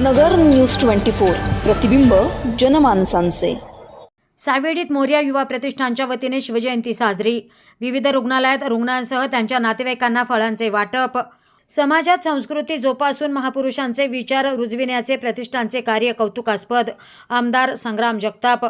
नगर news twenty four प्रतिबिंब जनमानसांचे. सावेडीत मोर्या युवा प्रतिष्ठानच्या वतीने शिवजयंती साजरी. विविध रुग्णालयात रुग्णांसह त्यांच्या नातेवाईकांना फळांचे वाटप. समाजात संस्कृती जोपासून महापुरुषांचे विचार रुजविण्याचे प्रतिष्ठानचे कार्य कौतुकास्पद. आमदार संग्राम जगताप.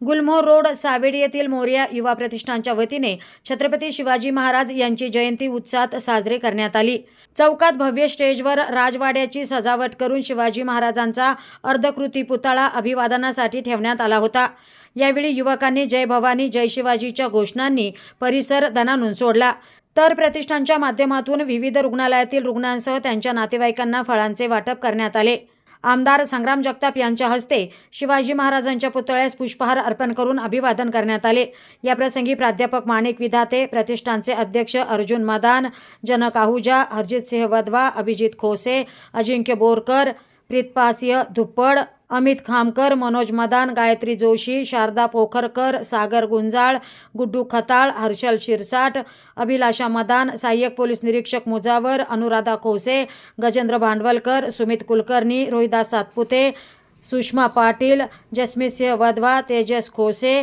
गुलमोर रोड सावेडी येथील मोर्या युवा प्रतिष्ठानच्या वतीने छत्रपती शिवाजी महाराज यांची जयंती उत्साहात साजरी करण्यात आली. चौकात भव्य स्टेजवर राजवाड्याची सजावट करून शिवाजी महाराजांचा अर्धकृती पुतळा अभिवादनासाठी ठेवण्यात आला होता. यावेळी युवकांनी जय भवानी जय शिवाजीच्या घोषणांनी परिसर दणानून सोडला. तर प्रतिष्ठानच्या माध्यमातून विविध रुग्णालयातील रुग्णांसह त्यांच्या नातेवाईकांना फळांचे वाटप करण्यात आले. आमदार संग्राम जगताप यांच्या हस्ते शिवाजी महाराजांच्या पुतळ्यास पुष्पहार अर्पण करून अभिवादन करण्यात आले. याप्रसंगी प्राध्यापक माणिक विधाते प्रतिष्ठानचे अध्यक्ष अर्जुन मदान जनक आहुजा हरजित सिंह वधवा अभिजित खोसे अजिंक्य बोरकर प्रीतपासिंह धुप्पड अमित खामकर मनोज मदान गायत्री जोशी शारदा पोखरकर सागर गुंजाळ गुड्डू खताळ हर्षल शिरसाट अभिलाषा मदान सहाय्यक पोलीस निरीक्षक मुजावर अनुराधा खोसे गजेंद्र भांडवलकर सुमित कुलकर्णी रोहिदास सातपुते सुषमा पाटील जस्मितसिंह वधवा तेजस खोसे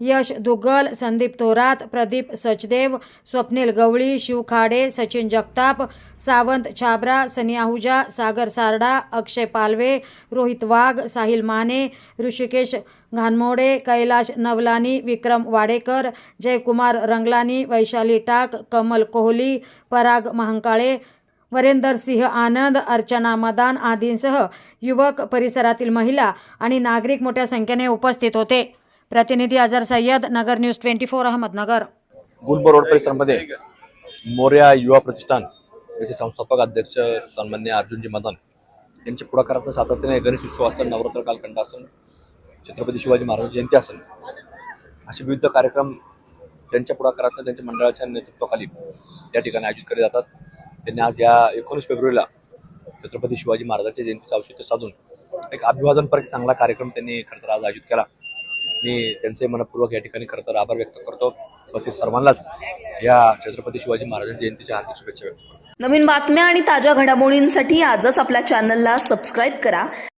यश दुग्गल संदीप थोरात प्रदीप सचदेव स्वप्नील गवळी शिव खाडे सचिन जगताप सावंत छाबरा सनी आहुजा सागर सारडा अक्षय पालवे रोहित वाघ साहिल माने ऋषिकेश घानमोडे कैलाश नवलानी विक्रम वाडेकर जयकुमार रंगलानी वैशाली टाक कमल कोहली पराग महांकाळे वरेंदर सिंह आनंद अर्चना मदान आदींसह युवक परिसरातील महिला आणि नागरिक मोठ्या संख्येने उपस्थित होते. प्रतिनिधी Azhar Sayyad Nagar news twenty four Ahmednagar Gulmohar road परिसरामध्ये मोर्या युवा प्रतिष्ठान याचे संस्थापक अध्यक्ष सन्मान्य अर्जुनजी मदन यांच्या पुढाकारात सातत्याने गणेश उत्सव असेल नवरात्र कालखंड असेल छत्रपती शिवाजी महाराज जयंती असेल असे विविध कार्यक्रम त्यांच्या पुढाकारात त्यांच्या मंडळाच्या नेतृत्वाखाली या ठिकाणी आयोजित केले जातात. त्यांनी आज या एकोणीस फेब्रुवारीला छत्रपती शिवाजी महाराजांच्या जयंतीचं औचित्य साधून एक अभिवादनपर एक चांगला कार्यक्रम त्यांनी खरं तर आज आयोजित केला. मी त्यांचे मनपूर्वक या ठिकाणी खरं तर आभार व्यक्त करतो. उपस्थित सर्वांनाच या छत्रपती शिवाजी महाराजांच्या जयंतीच्या हार्दिक शुभेच्छा व्यक्त करतो. नवीन बातम्या आणि ताज्या घडामोडींसाठी आजच आपल्या चॅनलला सबस्क्राईब करा.